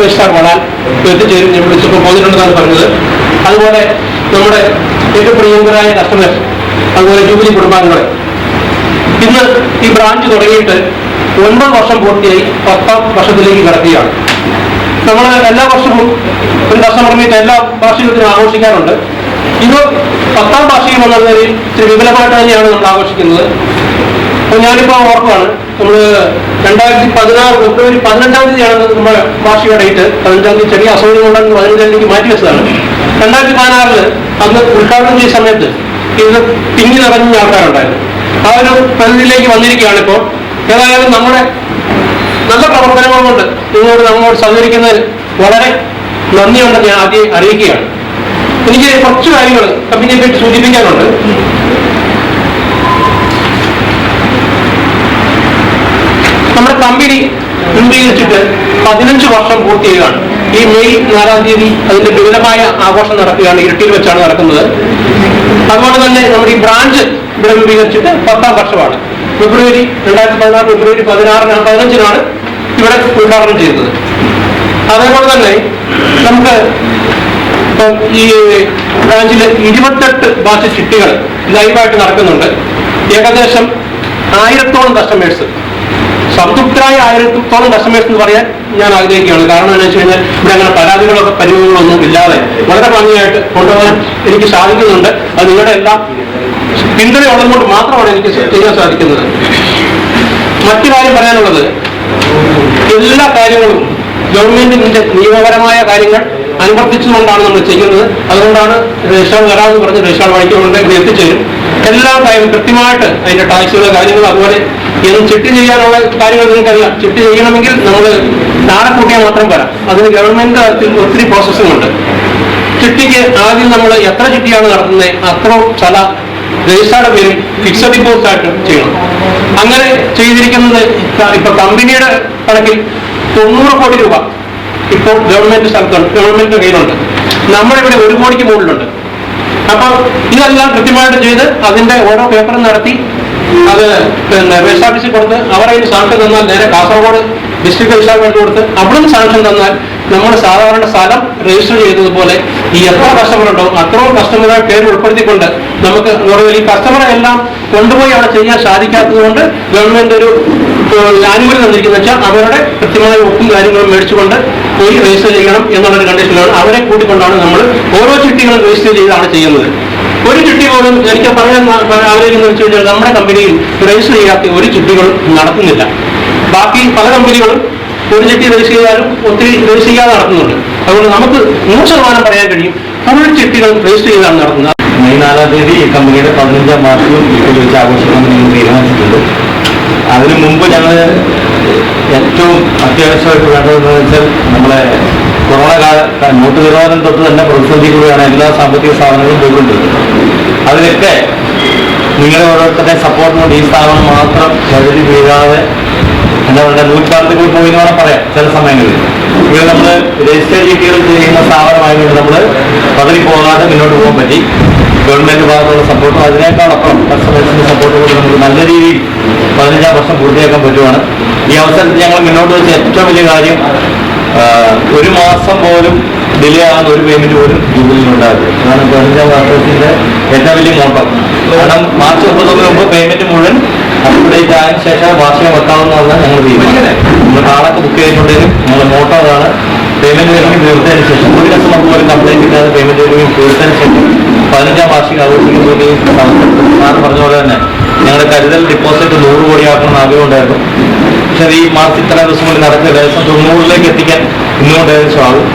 Registrar വളാൻ എത്തിച്ചേരും ഞാൻ വിളിച്ചപ്പോൾ പോയിട്ടുണ്ടെന്നാണ് പറഞ്ഞത്. അതുപോലെ നമ്മുടെ ഏറ്റവും പ്രിയങ്കരായ കസ്റ്റമേഴ്സ് അതുപോലെ ജൂബിലി കുടുംബാംഗങ്ങളെ. ഇന്ന് ഈ ബ്രാഞ്ച് തുടങ്ങിയിട്ട് ഒൻപത് വർഷം പൂർത്തിയായി പത്താം വർഷത്തിലേക്ക് കിടക്കുകയാണ്. നമ്മൾ എല്ലാ വർഷവും ഒരു കസ്റ്റമർ മീറ്റ് എല്ലാ വാർഷികത്തിനും ആഘോഷിക്കാറുണ്ട്. ഇത് പത്താം വാർഷികം എന്ന നിലയിൽ വിപുലമായിട്ട് തന്നെയാണ് നമ്മൾ ആഘോഷിക്കുന്നത്. അപ്പോൾ ഞാനിപ്പോ ഓർക്കുകയാണ് നമ്മൾ രണ്ടായിരത്തി പതിനാറ് ഫെബ്രുവരി പതിനഞ്ചാം തീയതിയാണ് നമ്മുടെ വാർഷിക ഡേറ്റ്. പതിനഞ്ചാം തീയതി ചെറിയ അസൗകര്യം കൊണ്ടാണ് പതിനഞ്ചാം തീയതി മാറ്റി വെച്ചതാണ്. രണ്ടായിരത്തി പതിനാറിൽ അന്ന് ഉദ്ഘാടനം ചെയ്ത സമയത്ത് ഇത് തിങ്ങി നിറഞ്ഞ ആൾക്കാരുണ്ടായിരുന്നു. ആ ഒരു പ്രതിനിധിയിലേക്ക് വന്നിരിക്കുകയാണ് ഇപ്പോൾ. ഏതായാലും നമ്മുടെ നല്ല പ്രവർത്തനങ്ങൾ കൊണ്ട് നിങ്ങളോട് നമ്മളോട് സഹകരിക്കുന്നതിൽ വളരെ നന്ദിയുണ്ടെന്ന് ഞാൻ ആദ്യം അറിയിക്കുകയാണ്. എനിക്ക് കുറച്ച് കാര്യങ്ങൾ കമ്പനിയെ പറ്റി സൂചിപ്പിക്കാനുണ്ട്. കമ്പനി രൂപീകരിച്ചിട്ട് പതിനഞ്ച് വർഷം പൂർത്തിയാണ് ഈ മെയ് നാലാം തീയതി അതിന്റെ വിപുലമായ ആഘോഷം നടക്കുകയാണ് ഇരട്ടിയിൽ വെച്ചാണ് നടക്കുന്നത്. അതുപോലെ തന്നെ നമ്മുടെ ഈ ബ്രാഞ്ച് ഇവിടെ രൂപീകരിച്ചിട്ട് പത്താം വർഷമാണ്. ഫെബ്രുവരി രണ്ടായിരത്തി പതിനാറ് ഫെബ്രുവരി പതിനാറിന് പതിനഞ്ചിനാണ് ഇവിടെ ഉദ്ഘാടനം ചെയ്തത് അതേപോലെ തന്നെ നമുക്ക് ഇപ്പം ഈ ബ്രാഞ്ചിൽ ഇരുപത്തെട്ട് ബാച്ച് ചിട്ടികൾ ലൈവായിട്ട് നടക്കുന്നുണ്ട്. ഏകദേശം ആയിരത്തോളം കസ്റ്റമേഴ്സ് സംതൃപ്തരായ ആയിരത്തോളം കസ്റ്റമേഴ്സ് എന്ന് പറയാൻ ഞാൻ ആഗ്രഹിക്കുകയാണ്. കാരണം എന്താ വെച്ച് കഴിഞ്ഞാൽ ഇവിടെ അങ്ങനെ പരാതികളൊക്കെ പരിമിതികളൊന്നും ഇല്ലാതെ വളരെ ഭംഗിയായിട്ട് കൊണ്ടുപോകാൻ എനിക്ക് സാധിക്കുന്നുണ്ട്. അത് നിങ്ങളുടെ എല്ലാം പിന്തുണയുള്ളത് കൊണ്ട് മാത്രമാണ് എനിക്ക് ചെയ്യാൻ സാധിക്കുന്നത്. മറ്റു കാര്യം പറയാനുള്ളത് എല്ലാ കാര്യങ്ങളും ഗവൺമെന്റിന്റെ നിയമപരമായ കാര്യങ്ങൾ അനുവർത്തിച്ചുകൊണ്ടാണ് നമ്മൾ ചെയ്യുന്നത്. അതുകൊണ്ടാണ് രജിസ്ട്രാർ വരാമെന്ന് പറഞ്ഞ് രജിസ്ട്രാർ വഴിക്കുകൊണ്ട് എത്തിച്ചേരും എല്ലാ കാര്യവും കൃത്യമായിട്ട് അതിന്റെ ടാക്സുകൾ കാര്യങ്ങൾ അതുപോലെ എന്ന് ചിട്ടി ചെയ്യാനുള്ള കാര്യങ്ങൾ നിങ്ങൾക്കറിയാം. ചിട്ടി ചെയ്യണമെങ്കിൽ നമ്മൾ നാളെ കൂട്ടിയാൽ മാത്രം വരാം അതിന് ഗവൺമെന്റ് തലത്തിൽ ഒത്തിരി പ്രോസസ്സിംഗ് ഉണ്ട്. ചിട്ടിക്ക് ആദ്യം നമ്മൾ എത്ര ചിട്ടിയാണ് നടത്തുന്നത് അത്ര സ്ഥല രജിസ്റ്റർഡ് പേരും ഫിക്സഡ് ഡിപ്പോസിറ്റ് ആയിട്ടും ചെയ്യണം. അങ്ങനെ ചെയ്തിരിക്കുന്നത് ഇപ്പ- കമ്പനിയുടെ കണക്കിൽ തൊണ്ണൂറ് കോടി രൂപ ഇപ്പോൾ ഗവൺമെന്റ് സ്ഥലത്തുണ്ട് ഗവൺമെന്റിന്റെ കയ്യിലുണ്ട്. നമ്മുടെ ഇവിടെ ഒരു കോടിക്ക് മുകളിലുണ്ട്. അപ്പൊ ഇതെല്ലാം കൃത്യമായിട്ട് ചെയ്ത് അതിന്റെ ഓരോ പേപ്പറും നടത്തി അത് പിന്നെ ഓഫീസിൽ കൊടുത്ത് അവർ അതിന് സാങ്ഷൻ തന്നാൽ നേരെ കാസർഗോഡ് ഡിസ്ട്രിക്ട് രജിസ്ട്രാർക്ക് കൊടുത്ത് അവിടെ നിന്ന് സാങ്ഷൻ തന്നാൽ നമ്മൾ സാധാരണ സ്ഥലം രജിസ്റ്റർ ചെയ്തതുപോലെ ഈ എത്ര കസ്റ്റമർ ഉണ്ടോ അത്രയും കസ്റ്റമറെ പേര് ഉൾപ്പെടുത്തിക്കൊണ്ട് നമുക്ക് ഈ കസ്റ്റമറെ എല്ലാം കൊണ്ടുപോയി അവിടെ ചെയ്യാൻ സാധിക്കാത്തത് കൊണ്ട് ഗവൺമെന്റ് ഒരു ആനുകൂല്യം തന്നിരിക്കുന്നത് വെച്ചാൽ അവരുടെ കൃത്യമായ ഒപ്പും കാര്യങ്ങളും മേടിച്ചുകൊണ്ട് പോയി രജിസ്റ്റർ ചെയ്യണം എന്നുള്ളൊരു കണ്ടീഷനാണ് അവരെ കൂട്ടിക്കൊണ്ടാണ് നമ്മൾ ഓരോ ചിട്ടികളും രജിസ്റ്റർ ചെയ്താണ് ചെയ്യുന്നത്. ഒരു എനിക്ക് പറയാൻ ആഗ്രഹിക്കുന്ന വെച്ച് കഴിഞ്ഞാൽ നമ്മുടെ കമ്പനിയിൽ രജിസ്റ്റർ ചെയ്യാത്ത ഒരു ചിട്ടികളും നടത്തുന്നില്ല. ബാക്കി പല കമ്പനികളും ഒരു ചിട്ടി രജിസ്റ്റർ ചെയ്താലും ഒത്തിരി രജിസ്റ്റർ ചെയ്യാതെ നടത്തുന്നുണ്ട്. അതുകൊണ്ട് നമുക്ക് നൂറ് ശതമാനം പറയാൻ കഴിയും ഫുൾ ചിട്ടികൾ രജിസ്റ്റർ ചെയ്താണ് നടത്തുന്നത്. മെയ് നാലാം തീയതി ഈ കമ്പനിയുടെ പതിനഞ്ചാം വാർഷികം ഇപ്പോൾ വെച്ച് ആഘോഷിക്കണമെന്ന് ഞങ്ങൾ തീരുമാനിച്ചിട്ടുണ്ട്. അതിനു മുമ്പ് ഞങ്ങൾ ഏറ്റവും അത്യാവശ്യമായിട്ട് വേണ്ടതെന്ന് വെച്ചാൽ നമ്മളെ കൊറോണ കാല നോട്ട് നിരോധനം തൊട്ട് തന്നെ പ്രതിസന്ധിക്കുകയാണ് എല്ലാ സാമ്പത്തിക സ്ഥാപനങ്ങളും പോയിക്കൊണ്ടിരുന്നത്. അതിലൊക്കെ നിങ്ങളെ ഓരോരുത്തരുടെ സപ്പോർട്ട് കൊണ്ട് ഈ സ്ഥാപനം മാത്രം വഴുതി വീഴാതെ എന്താ പറയുക നൂറ്റാണ്ടിൽ കൂടി പോയി എന്ന് വേണം പറയാം ചില സമയങ്ങളിൽ. ഇവർ നമ്മൾ രജിസ്റ്റർ ചെയ്യുകയും ചെയ്യുന്ന സ്ഥാപനമായതുകൊണ്ട് നമ്മൾ പകുതി പോകാതെ മുന്നോട്ട് പോകാൻ പറ്റി. ഗവൺമെന്റ് ഭാഗത്തുള്ള സപ്പോർട്ടും അതിനേക്കാളപ്പുറം കസ്റ്റമേഴ്സിന്റെ സപ്പോർട്ട് കൊണ്ട് നമുക്ക് നല്ല രീതിയിൽ പതിനഞ്ചാം വർഷം പൂർത്തിയാക്കാൻ പറ്റുവാണ്. ഈ അവസരത്തിൽ ഞങ്ങൾ മുന്നോട്ട് വെച്ച ഏറ്റവും വലിയ കാര്യം ഒരു മാസം പോലും ഡിലേ ആകുന്ന ഒരു പേയ്മെന്റ് പോലും ജൂബിലിൽ ഉണ്ടാകില്ല അതാണ് പതിനഞ്ചാം വർഷത്തിന്റെ ഏറ്റവും വലിയ മോട്ടം. കാരണം മാർച്ച് മുപ്പത്തൊന്നിന് മുമ്പ് പേയ്മെന്റ് മുഴുവൻ അപ്ഡേറ്റ് ആയതിനു ശേഷം വാർഷികം വെക്കാവുന്നതാണ് ഞങ്ങൾ തീരുമാനം. നമ്മൾ നാളൊക്കെ ബുക്ക് ചെയ്തിട്ടുണ്ടെങ്കിലും ഞങ്ങൾ മോട്ടോ അതാണ് പേയ്മെന്റ് വരുമ്പോൾ തീർത്തതിന് ശേഷം ഒരു കസ്റ്റമർ പോലും കംപ്ലൈന്റ് ഇല്ലാതെ പേയ്മെന്റ് വരുമ്പോൾ തീർത്തതിന് ശേഷം പതിനഞ്ചാം വാർഷികം ആഘോഷിക്കുന്ന സാർ പറഞ്ഞ പോലെ തന്നെ ഞങ്ങളുടെ കരുതൽ ഡിപ്പോസിറ്റ് നൂറ് കോടി ആക്കണമെന്ന് ആഗ്രഹം ഉണ്ടായിരുന്നു. പക്ഷേ ഈ മാർച്ച് ഇത്ര ദിവസം കൂടി നടക്കുക ഏകദേശം തൊണ്ണൂറിലേക്ക് എത്തിക്കാൻ ഇന്നുകൊണ്ട് ഏകദേശം ആകും.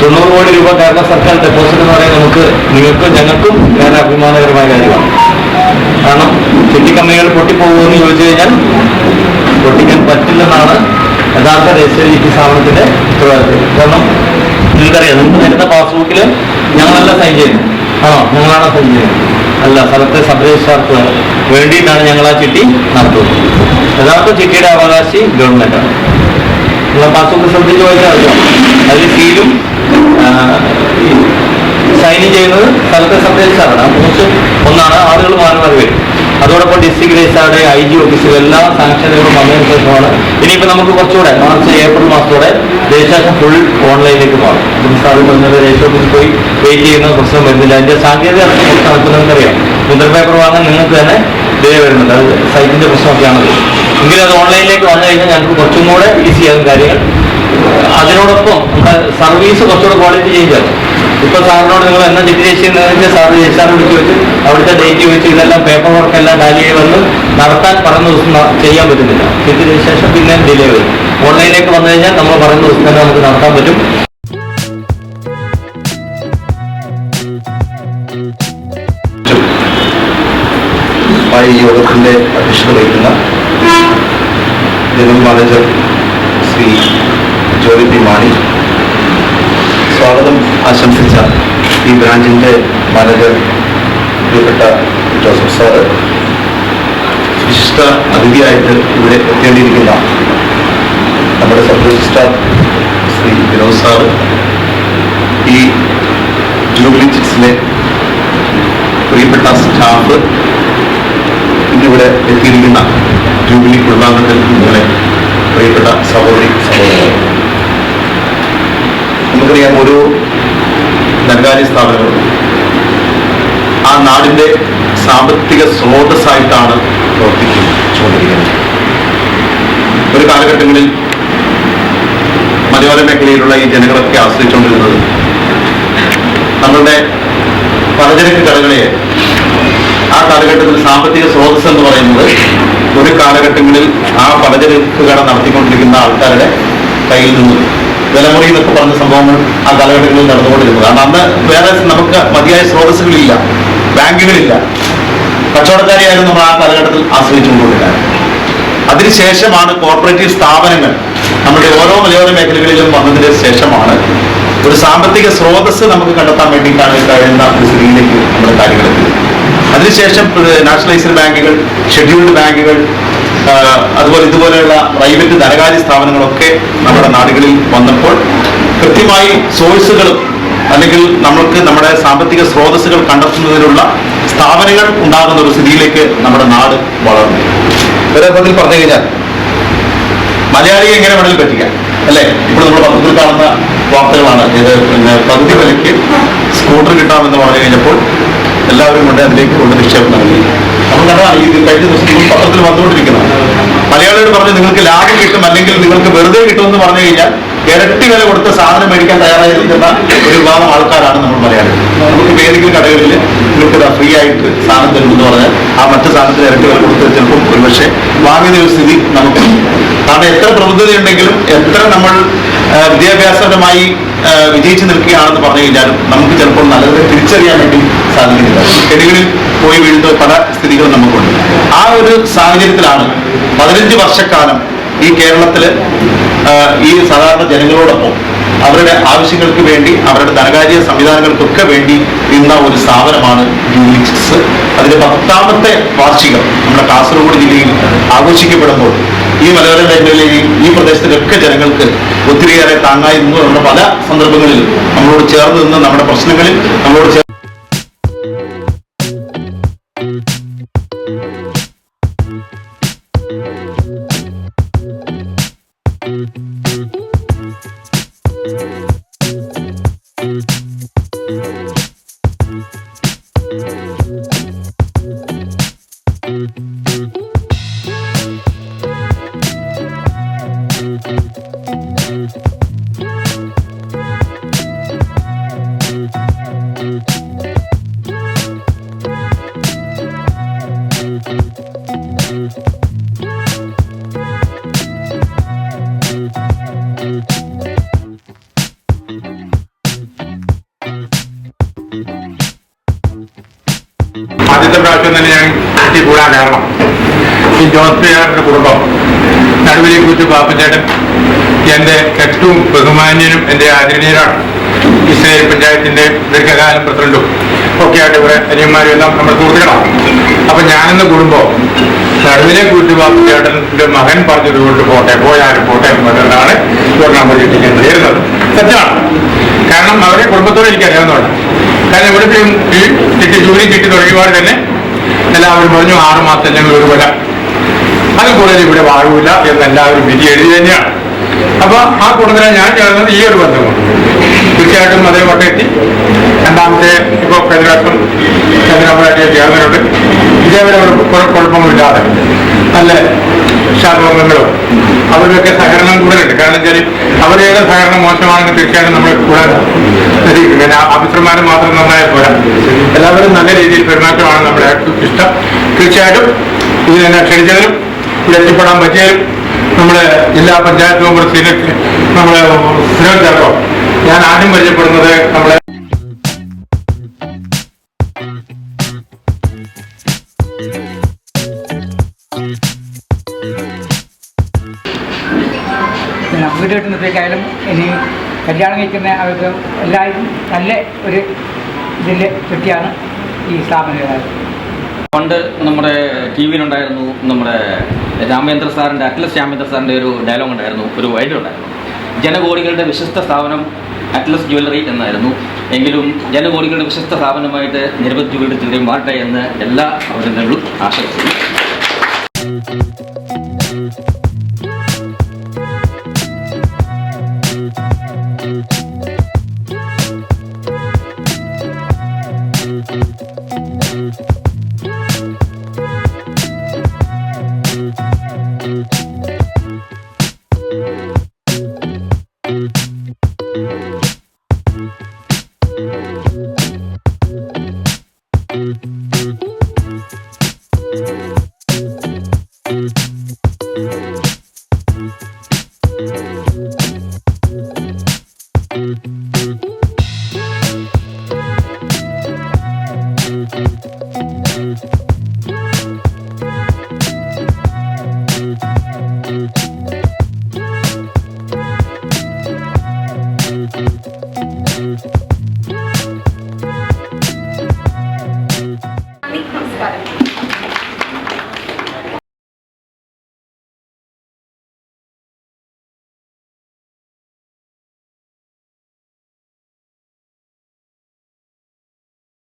തൊണ്ണൂറ് കോടി രൂപ കേരള സർക്കാർ ഡെപ്പോസിറ്റ് എന്ന് പറയുന്നത് നമുക്ക് നിങ്ങൾക്കും ഞങ്ങൾക്കും ഏറെ അഭിമാനകരമായ കാര്യമാണ്. കാരണം സിറ്റി കമ്പനികൾ പൊട്ടിപ്പോകുമെന്ന് ചോദിച്ചു കഴിഞ്ഞാൽ പൊട്ടിക്കാൻ പറ്റില്ലെന്നാണ് യഥാർത്ഥ രജിസ്റ്റർ ചിട്ടി സ്ഥാപനത്തിന്റെ ഉത്തരവാദിത്വം കാരണം നിങ്ങൾക്കറിയാം നിങ്ങൾക്ക് നേരത്തെ പാസ്ബുക്കിൽ ഞങ്ങളല്ല സൈൻ ചെയ്യുന്നത്. ആണോ? ഞങ്ങളാണോ സൈൻ ചെയ്യുന്നത്. അല്ല സ്ഥലത്തെ സബ് രജിസ്ട്രാർക്ക് വേണ്ടിയിട്ടാണ് ഞങ്ങൾ ആ ചിട്ടി നടത്തുന്നത്. യഥാർത്ഥ ചിട്ടിയുടെ അവകാശി ഗവൺമെന്റാണ് നിങ്ങളെ പാസ്ബുക്ക് ശ്രദ്ധിച്ച് വായിച്ചാൽ അറിയാം അതിൽ സീലും സൈൻ ചെയ്യുന്നത് സ്ഥലത്തെ സബ് രജിസ്ട്രാറാണ് ഒന്നാണ്. ആളുകൾ മാറി മാറി വരും. അതോടൊപ്പം ഡിസ്ട്രിക്ട് രജിസ്ട്രാറുടെ ഐ ജി ഓഫീസുകൾ എല്ലാ സാങ്ഷനുകളും വന്നതിന് ശേഷമാണ് ഇനിയിപ്പോൾ നമുക്ക് കുറച്ചുകൂടെ മാർച്ച് ഏപ്രിൽ മാസത്തോടെ രജിസ്ട്രേഷൻ ഫുൾ ഓൺലൈനിലേക്ക് മാറും സാറ് പറഞ്ഞത് രജിസ്റ്റർ ഓഫീസിൽ പോയി വെയിറ്റ് ചെയ്യുന്ന പ്രശ്നം വരുന്നില്ല. അതിന്റെ സാങ്കേതിക നടക്കുന്നതെന്നറിയാം മുദ്ര പേപ്പർ വാങ്ങാൻ നിങ്ങൾക്ക് തന്നെ ഡിലേ വരുന്നുണ്ട്. അത് സൈറ്റിന്റെ പ്രശ്നമൊക്കെയാണത്. എങ്കിലും അത് ഓൺലൈനിലേക്ക് വന്നു കഴിഞ്ഞാൽ ഞങ്ങൾക്ക് കുറച്ചും കൂടെ ഈസി ആകും കാര്യങ്ങൾ. അതിനോടൊപ്പം സർവീസ് കുറച്ചുകൂടെ ക്വാളിറ്റി ചേഞ്ച് ആകും. ഇപ്പൊ സാറിനോട് നിങ്ങൾ എന്നാ ചെക്ക് ചെയ്യുന്നതെന്ന് സാർ രജിസ്ട്രാർ വിളിച്ച് വെച്ച് അവിടുത്തെ ഡേറ്റ് വെച്ച് ഇതെല്ലാം പേപ്പർ വർക്ക് എല്ലാം ടാലി വന്ന് നടത്താൻ പറഞ്ഞ ദിവസം ചെയ്യാൻ പറ്റുന്നില്ല. ഇതിന് ശേഷം പിന്നെ ഡിലേ വരും. ഓൺലൈനിലേക്ക് വന്നു കഴിഞ്ഞാൽ നമ്മൾ പറഞ്ഞ ദിവസം തന്നെ നമുക്ക് നടത്താൻ പറ്റും. യോഗത്തിന്റെ അധ്യക്ഷത വഹിക്കുന്ന ജനറൽ മാനേജർ ശ്രീ ജോലി പി മാണി. സ്വാഗതം. ആശംസിച്ച ഈ ബ്രാഞ്ചിന്റെ മാനേജർ പ്രിയപ്പെട്ട ജോസഫ് സാറ്. വിശിഷ്ട അതിഥിയായിട്ട് ഇവിടെ എത്തേണ്ടിയിരിക്കുന്ന നമ്മുടെ sub registrar Shri Vinod sir ഈ ജൂബിലി ചിറ്റ്സിലെ പ്രിയപ്പെട്ട സ്റ്റാഫ് ഇന്നിവിടെ എത്തിയിരിക്കുന്ന ജൂബിലി കുടുംബാംഗത്തിൽ നിങ്ങളെ പ്രിയപ്പെട്ട സഹോദരി സഹോദരങ്ങൾ നമുക്കറിയാം ഓരോ ധനകാര്യ സ്ഥാപനങ്ങളും ആ നാടിന്റെ സാമ്പത്തിക സ്രോതസ്സായിട്ടാണ് പ്രവർത്തിച്ചുകൊണ്ടിരിക്കുന്നത് ഒരു കാലഘട്ടങ്ങളിൽ മലയോര മേഖലയിലുള്ള ഈ ജനങ്ങളൊക്കെ ആശ്രയിച്ചുകൊണ്ടിരുന്നത് നമ്മളുടെ പലചരക്ക് കടകളെ കാലഘട്ടത്തിൽ സാമ്പത്തിക സ്രോതസ് എന്ന് പറയുന്നത് ഒരു കാലഘട്ടങ്ങളിൽ ആ പലചരക്ക് കട നടത്തിക്കൊണ്ടിരിക്കുന്ന ആൾക്കാരുടെ കയ്യിൽ നിന്നും വിലമുറി എന്നൊക്കെ പറഞ്ഞ സംഭവങ്ങൾ ആ കാലഘട്ടങ്ങളിൽ നടന്നുകൊണ്ടിരുന്നത്. കാരണം അന്ന് വേറെ നമുക്ക് മതിയായ സ്രോതസ്സുകളില്ല ബാങ്കുകളില്ല. കച്ചവടക്കാരെയായിരുന്നു നമ്മൾ ആ കാലഘട്ടത്തിൽ ആശ്രയിച്ചുകൊണ്ടിരുന്നത് അതിനുശേഷമാണ് കോർപ്പറേറ്റീവ് സ്ഥാപനങ്ങൾ നമ്മുടെ ഓരോ മലയോര മേഖലകളിലും വന്നതിന് ശേഷമാണ് ഒരു സാമ്പത്തിക സ്രോതസ് നമുക്ക് കണ്ടെത്താൻ വേണ്ടിയിട്ടാണ് കഴിയുന്ന ഒരു സ്ഥിതിയിലേക്ക് നമ്മുടെ കാര്യങ്ങൾ എത്തിയത്. അതിനുശേഷം നാഷണലൈസ്ഡ് ബാങ്കുകൾ ഷെഡ്യൂൾഡ് ബാങ്കുകൾ അതുപോലെ ഇതുപോലെയുള്ള പ്രൈവറ്റ് ധനകാര്യ സ്ഥാപനങ്ങളൊക്കെ നമ്മുടെ നാടുകളിൽ വന്നപ്പോൾ കൃത്യമായി സോഴ്സുകളും അല്ലെങ്കിൽ നമ്മൾക്ക് നമ്മുടെ സാമ്പത്തിക സ്രോതസ്സുകൾ കണ്ടെത്തുന്നതിനുള്ള സ്ഥാപനങ്ങൾ ഉണ്ടാകുന്ന ഒരു സ്ഥിതിയിലേക്ക് നമ്മുടെ നാട് വളർന്നു. ഒരർത്ഥത്തിൽ പറഞ്ഞു കഴിഞ്ഞാൽ മലയാളിയെ എങ്ങനെ വേണമെങ്കിൽ പറ്റിക്കാം അല്ലേ? ഇപ്പോൾ നമ്മൾ പത്രത്തിൽ കാണുന്ന വാർത്തകളാണ്. ഇത് പിന്നെ പകുതി വിലയ്ക്ക് സ്കൂട്ടർ കിട്ടാമെന്ന് പറഞ്ഞു കഴിഞ്ഞപ്പോൾ എല്ലാവരും കൊണ്ട് അതിലേക്ക് കൊണ്ട് നിക്ഷേപം നൽകി അപ്പം കണ്ടതാണ് ഈ കഴിഞ്ഞ ദിവസം നിങ്ങൾ പത്രത്തിൽ വന്നുകൊണ്ടിരിക്കുന്നത്. മലയാളിയോട് പറഞ്ഞു നിങ്ങൾക്ക് ലാഭം കിട്ടും അല്ലെങ്കിൽ നിങ്ങൾക്ക് വെറുതെ കിട്ടുമെന്ന് പറഞ്ഞു കഴിഞ്ഞാൽ ഇരട്ടി വില കൊടുത്ത് സാധനം മേടിക്കാൻ തയ്യാറായിരിക്കുന്ന ഒരു വിഭാഗം ആൾക്കാരാണ് നമ്മൾ മലയാളികൾ. നമുക്ക് ഏതെങ്കിലും കടകളിൽ നിങ്ങൾക്ക് ഫ്രീ ആയിട്ട് സാധനം തരുമെന്ന് പറഞ്ഞാൽ ആ മറ്റു സാധനത്തിന് ഇരട്ടി വില കൊടുത്ത് ചിലപ്പം ഒരുപക്ഷെ വാങ്ങുന്ന ഒരു സ്ഥിതി നമുക്ക് കാരണം എത്ര പ്രബുദ്ധതയുണ്ടെങ്കിലും എത്ര നമ്മൾ വിദ്യാഭ്യാസപരമായി വിജയിച്ചു നിൽക്കുകയാണെന്ന് പറഞ്ഞു കഴിഞ്ഞാലും നമുക്ക് ചിലപ്പോൾ നല്ലത് തിരിച്ചറിയാൻ വേണ്ടി സാധിക്കുന്നില്ല. കെണികളിൽ പോയി വീഴുന്ന പല സ്ഥിതികളും നമുക്കുണ്ട്. ആ ഒരു സാഹചര്യത്തിലാണ് പതിനഞ്ച് വർഷക്കാലം ഈ കേരളത്തിൽ ഈ സാധാരണ ജനങ്ങളോടൊപ്പം അവരുടെ ആവശ്യങ്ങൾക്ക് വേണ്ടി അവരുടെ ധനകാര്യ സംവിധാനങ്ങൾക്കൊക്കെ വേണ്ടി നിന്ന ഒരു സ്ഥാപനമാണ് യൂണിക്സ് അതിന്റെ പത്താമത്തെ വാർഷികം നമ്മുടെ കാസർഗോഡ് ജില്ലയിൽ ആഘോഷിക്കപ്പെടുമ്പോൾ ഈ മലയോര മേഖലയിലെയും ഈ പ്രദേശത്തിലൊക്കെ ജനങ്ങൾക്ക് ഒത്തിരിയേറെ താങ്ങായിരുന്നു നമ്മുടെ പല സന്ദർഭങ്ങളിലും നമ്മളോട് ചേർന്ന് നിന്ന് നമ്മുടെ പ്രശ്നങ്ങളിൽ നമ്മളോട് കൂടാൻ കാരണം ഈ ജോസ്പിയാറിന്റെ കുടുംബം നടുവിലെ കുറിച്ച് പാപ്പച്ചേട്ടൻ എന്റെ ഏറ്റവും ബഹുമാന്യനും എന്റെ ആദരണീയരാണ്. ഇസ്രായേൽ പഞ്ചായത്തിന്റെ ദീർഘകാലം പ്രസിഡന്റും ഒക്കെ ഇവിടെ അനിയന്മാരും എല്ലാം നമ്മൾ സുഹൃത്തുക്കളാണ് അപ്പൊ ഞാനെന്ന കുടുംബം നടുവിനെ കുറിച്ച് പാപ്പച്ചേട്ടന്റെ മകൻ പറഞ്ഞതുകൊണ്ട് പോട്ടെ പോയാലും പോട്ടെ എന്നതാണ് പൂർണാമതി നേരുന്നത് സത്യമാണ് കാരണം അവരെ കുടുംബത്തോടെ എനിക്ക് അറിയാവുന്നതാണ് കാരണം ഇവിടുത്തെ ഈ കിട്ടി ജോലി കിട്ടി തുടങ്ങിയപാട് തന്നെ എല്ലാവരും പറഞ്ഞു ആറ് മാസം ഞങ്ങൾ ഒരു കൊല്ലം. അത് കൂടുതൽ ഇവിടെ വാഴൂല എന്ന് എല്ലാവരും വിധി എഴുതി തന്നെയാണ്. അപ്പൊ ആ കൂട്ടത്തിലാണ് ഞാൻ ചേർന്നത് ഈ ഒരു ബന്ധമുണ്ട് തീർച്ചയായിട്ടും അതേ വട്ടെത്തി രണ്ടാമത്തെ ഇപ്പൊ കഴിഞ്ഞ ചന്ദ്രബാബുമായിട്ട് ചേർന്നിട്ടുണ്ട് ഇതേവരെ കുഴപ്പമില്ലാതെ നല്ല ശാസ്ത്രങ്ങളും അവരുടെയൊക്കെ സഹകരണം കൂടുതലുണ്ട്. കാരണം വെച്ചാൽ അവരുടെ സഹകരണം മോശമാണെന്ന് തീർച്ചയായിട്ടും നമ്മൾ ശ്രദ്ധിക്കും പിന്നെ ഓഫീസർമാർ മാത്രം നന്നായ പോരാ. എല്ലാവരും നല്ല രീതിയിൽ പെരുമാറ്റമാണ് നമ്മുടെ ഇഷ്ടം. തീർച്ചയായിട്ടും ഇത് തന്നെ ക്ഷണിച്ചതിനും ഇവിടെ എത്തിപ്പെടാൻ പറ്റിയതിനും നമ്മുടെ ജില്ലാ പഞ്ചായത്ത് മെമ്പർ സീനിയർ നമ്മുടെ സുരേഷ് ഞാൻ ആദ്യം പരിചയപ്പെടുന്നത് നമ്മുടെ കല്യാണം കഴിക്കുന്ന അവർക്ക് എല്ലാവരും നല്ല ഒരു ഇതിൽ കിട്ടിയാണ് ഈ സ്ഥാപനം പണ്ട് നമ്മുടെ ടി വിയിലുണ്ടായിരുന്നു നമ്മുടെ രാമേന്ദ്ര സാറിന്റെ അറ്റ്ലസ് രാമേന്ദ്ര സാറിന്റെ ഒരു ഡയലോഗ് ഉണ്ടായിരുന്നു ഒരു വൈഡ് ഉണ്ടായിരുന്നു. ജനകോടികളുടെ വിശ്വസ്ത സ്ഥാപനം അറ്റ്ലസ് ജ്വല്ലറി എന്നായിരുന്നു. എങ്കിലും ജനകോടികളുടെ വിശ്വസ്ത സ്ഥാപനമായിട്ട് നിരവധി ജ്വല്ലറി ചില്ലറ മാറട്ടെ എന്ന് എല്ലാ അവരുടെ ആശംസിക്കുന്നു